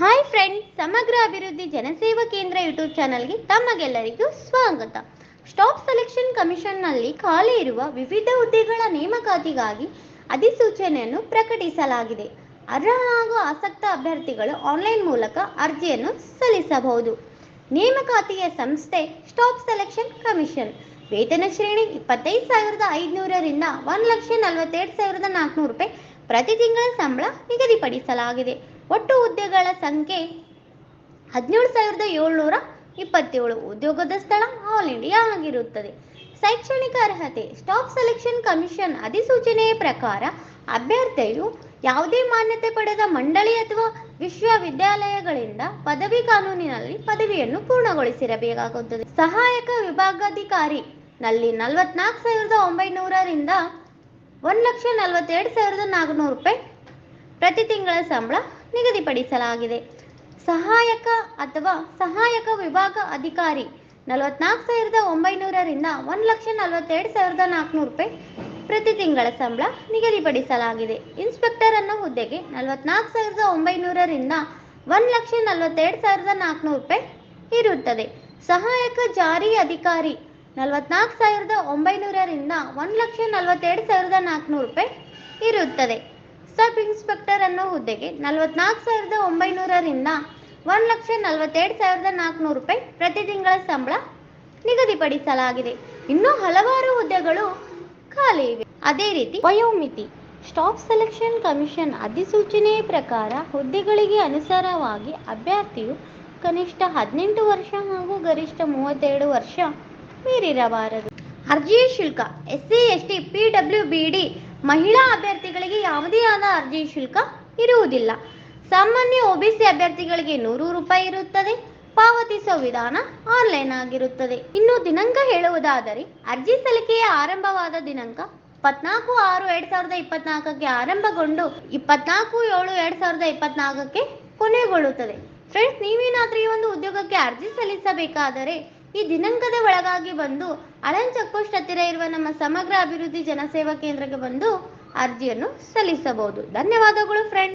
Hi friends ಸಮಗ್ರ ಅಭಿವೃದ್ಧಿ ಜನಸೇವಾ ಕೇಂದ್ರ ಯೂಟ್ಯೂಬ್ ಚಾನಲ್ಗೆ ತಮಗೆಲ್ಲರಿಗೂ ಸ್ವಾಗತ. ಸ್ಟಾಪ್ ಸೆಲೆಕ್ಷನ್ ಕಮಿಷನ್ನಲ್ಲಿ ಖಾಲಿ ಇರುವ ವಿವಿಧ ಹುದ್ದೆಗಳ ನೇಮಕಾತಿಗಾಗಿ ಅಧಿಸೂಚನೆಯನ್ನು ಪ್ರಕಟಿಸಲಾಗಿದೆ. ಅರ್ಹ ಹಾಗೂ ಆಸಕ್ತ ಅಭ್ಯರ್ಥಿಗಳು ಆನ್ಲೈನ್ ಮೂಲಕ ಅರ್ಜಿಯನ್ನು ಸಲ್ಲಿಸಬಹುದು. ನೇಮಕಾತಿಯ ಸಂಸ್ಥೆ ಸ್ಟಾಪ್ ಸೆಲೆಕ್ಷನ್ ಕಮಿಷನ್ ವೇತನ ಶ್ರೇಣಿ ಇಪ್ಪತ್ತೈದು ಸಾವಿರದ ಐದುನೂರರಿಂದ ಒಂದು ಲಕ್ಷ ನಲವತ್ತೆರಡು ಸಾವಿರದ ನಾಲ್ಕುನೂರು ರೂಪಾಯಿ ಪ್ರತಿ ತಿಂಗಳ ಸಂಬಳ ನಿಗದಿಪಡಿಸಲಾಗಿದೆ. ಒಟ್ಟು ಹುದ್ದೆಗಳ ಸಂಖ್ಯೆ ಹದಿನೇಳು ಸಾವಿರದ ಏಳ್ನೂರ ಇಪ್ಪತ್ತೇಳು. ಉದ್ಯೋಗದ ಸ್ಥಳ ಆಲ್ ಇಂಡಿಯಾ ಆಗಿರುತ್ತದೆ. ಶೈಕ್ಷಣಿಕ ಅರ್ಹತೆ, ಸ್ಟಾಫ್ ಸೆಲೆಕ್ಷನ್ ಕಮಿಷನ್ ಅಧಿಸೂಚನೆಯ ಪ್ರಕಾರ ಅಭ್ಯರ್ಥಿಯು ಯಾವುದೇ ಮಾನ್ಯತೆ ಪಡೆದ ಮಂಡಳಿ ಅಥವಾ ವಿಶ್ವವಿದ್ಯಾಲಯಗಳಿಂದ ಪದವಿ ಕಾನೂನಿನಲ್ಲಿ ಪದವಿಯನ್ನು ಪೂರ್ಣಗೊಳಿಸಿರಬೇಕಾಗುತ್ತದೆ. ಸಹಾಯಕ ವಿಭಾಗಾಧಿಕಾರಿ ನಲ್ಲಿ ನಲವತ್ನಾಲ್ಕು ಸಾವಿರದ ಒಂಬೈನೂರರಿಂದ ಒಂದು ಲಕ್ಷ ನಲವತ್ತೆರಡು ಸಾವಿರದ ನಾಲ್ಕುನೂರು ರೂಪಾಯಿ ಪ್ರತಿ ತಿಂಗಳ ಸಂಬಳ ನಿಗದಿಪಡಿಸಲಾಗಿದೆ. ಸಹಾಯಕ ಅಥವಾ ಸಹಾಯಕ ವಿಭಾಗ ಅಧಿಕಾರಿ ನಲವತ್ನಾಲ್ಕು ಸಾವಿರದ ಒಂಬೈನೂರರಿಂದ ಒಂದು ಲಕ್ಷ ನಲವತ್ತೆರಡು ಸಾವಿರದ ನಾಲ್ಕುನೂರು ರೂಪಾಯಿ ಪ್ರತಿ ತಿಂಗಳ ಸಂಬಳ ನಿಗದಿಪಡಿಸಲಾಗಿದೆ. ಇನ್ಸ್ಪೆಕ್ಟರ್ ಅನ್ನೋ ಹುದ್ದೆಗೆ ನಲವತ್ನಾಲ್ಕು ಸಾವಿರದ ಒಂಬೈನೂರರಿಂದ ಒಂದು ಲಕ್ಷ ನಲವತ್ತೆರಡು ಸಾವಿರದ ನಾಲ್ಕುನೂರು ರೂಪಾಯಿ ಇರುತ್ತದೆ. ಸಹಾಯಕ ಜಾರಿ ಅಧಿಕಾರಿ ನಲವತ್ನಾಲ್ಕು ಸಾವಿರದ ಒಂಬೈನೂರರಿಂದ ಒಂದು ಲಕ್ಷ ನಲವತ್ತೆರಡು ಸಾವಿರದ ನಾಲ್ಕುನೂರು ರೂಪಾಯಿ ಇರುತ್ತದೆ. ಸಬ್ ಇನ್ಸ್ಪೆಕ್ಟರ್ ಅನ್ನೋ ಹುದ್ದೆಗೆ ನಲವತ್ನಾಲ್ಕು ಸಾವಿರದ ಒಂಬೈನೂರರಿಂದ ಒಂದು ಲಕ್ಷ ನಲವತ್ತೆರಡು ಸಾವಿರದ ನಾಲ್ಕುನೂರು ರೂಪಾಯಿ ಪ್ರತಿ ತಿಂಗಳ ಸಂಬಳ ನಿಗದಿಪಡಿಸಲಾಗಿದೆ. ಇನ್ನೂ ಹಲವಾರು ಹುದ್ದೆಗಳು ಖಾಲಿ ಇವೆ. ಅದೇ ರೀತಿ ವಯೋಮಿತಿ, ಸ್ಟಾಫ್ ಸೆಲೆಕ್ಷನ್ ಕಮಿಷನ್ ಅಧಿಸೂಚನೆ ಪ್ರಕಾರ ಹುದ್ದೆಗಳಿಗೆ ಅನುಸಾರವಾಗಿ ಅಭ್ಯರ್ಥಿಯು ಕನಿಷ್ಠ ಹದಿನೆಂಟು ವರ್ಷ ಹಾಗೂ ಗರಿಷ್ಠ ಮೂವತ್ತೆರಡು ವರ್ಷ ಮೀರಿರಬಾರದು. ಅರ್ಜಿಯ ಶುಲ್ಕ S C S T P W ಮಹಿಳಾ ಅಭ್ಯರ್ಥಿಗಳಿಗೆ ಯಾವುದೇ ಆದ ಅರ್ಜಿ ಶುಲ್ಕ ಇರುವುದಿಲ್ಲ. ಸಾಮಾನ್ಯ ಒಬಿಸಿ ಅಭ್ಯರ್ಥಿಗಳಿಗೆ ನೂರು ರೂಪಾಯಿ ಇರುತ್ತದೆ. ಪಾವತಿಸುವ ವಿಧಾನ ಆನ್ಲೈನ್ ಆಗಿರುತ್ತದೆ. ಇನ್ನು ದಿನಾಂಕ ಹೇಳುವುದಾದರೆ, ಅರ್ಜಿ ಸಲ್ಲಿಕೆಯ ಆರಂಭವಾದ ದಿನಾಂಕ ಇಪ್ಪತ್ನಾಲ್ಕು ಆರು ಎರಡ್ ಸಾವಿರದ ಇಪ್ಪತ್ನಾಲ್ಕಕ್ಕೆ ಆರಂಭಗೊಂಡು ಇಪ್ಪತ್ನಾಲ್ಕು ಏಳು ಎರಡ್ ಸಾವಿರದ ಇಪ್ಪತ್ನಾಲ್ಕಕ್ಕೆ ಕೊನೆಗೊಳ್ಳುತ್ತದೆ. ಫ್ರೆಂಡ್ಸ್, ನೀವೇನಾದ್ರೂ ಈ ಒಂದು ಉದ್ಯೋಗಕ್ಕೆ ಅರ್ಜಿ ಸಲ್ಲಿಸಬೇಕಾದರೆ ಈ ದಿನಾಂಕದ ಒಳಗಾಗಿ ಬಂದು ಅಳನ್ ಚೆಕ್ ಪೋಸ್ಟ್ ಹತ್ತಿರ ಇರುವ ನಮ್ಮ ಸಮಗ್ರ ಅಭಿವೃದ್ಧಿ ಜನಸೇವಾ ಕೇಂದ್ರಕ್ಕೆ ಬಂದು ಅರ್ಜಿಯನ್ನು ಸಲ್ಲಿಸಬಹುದು. ಧನ್ಯವಾದಗಳು ಫ್ರೆಂಡ್ಸ್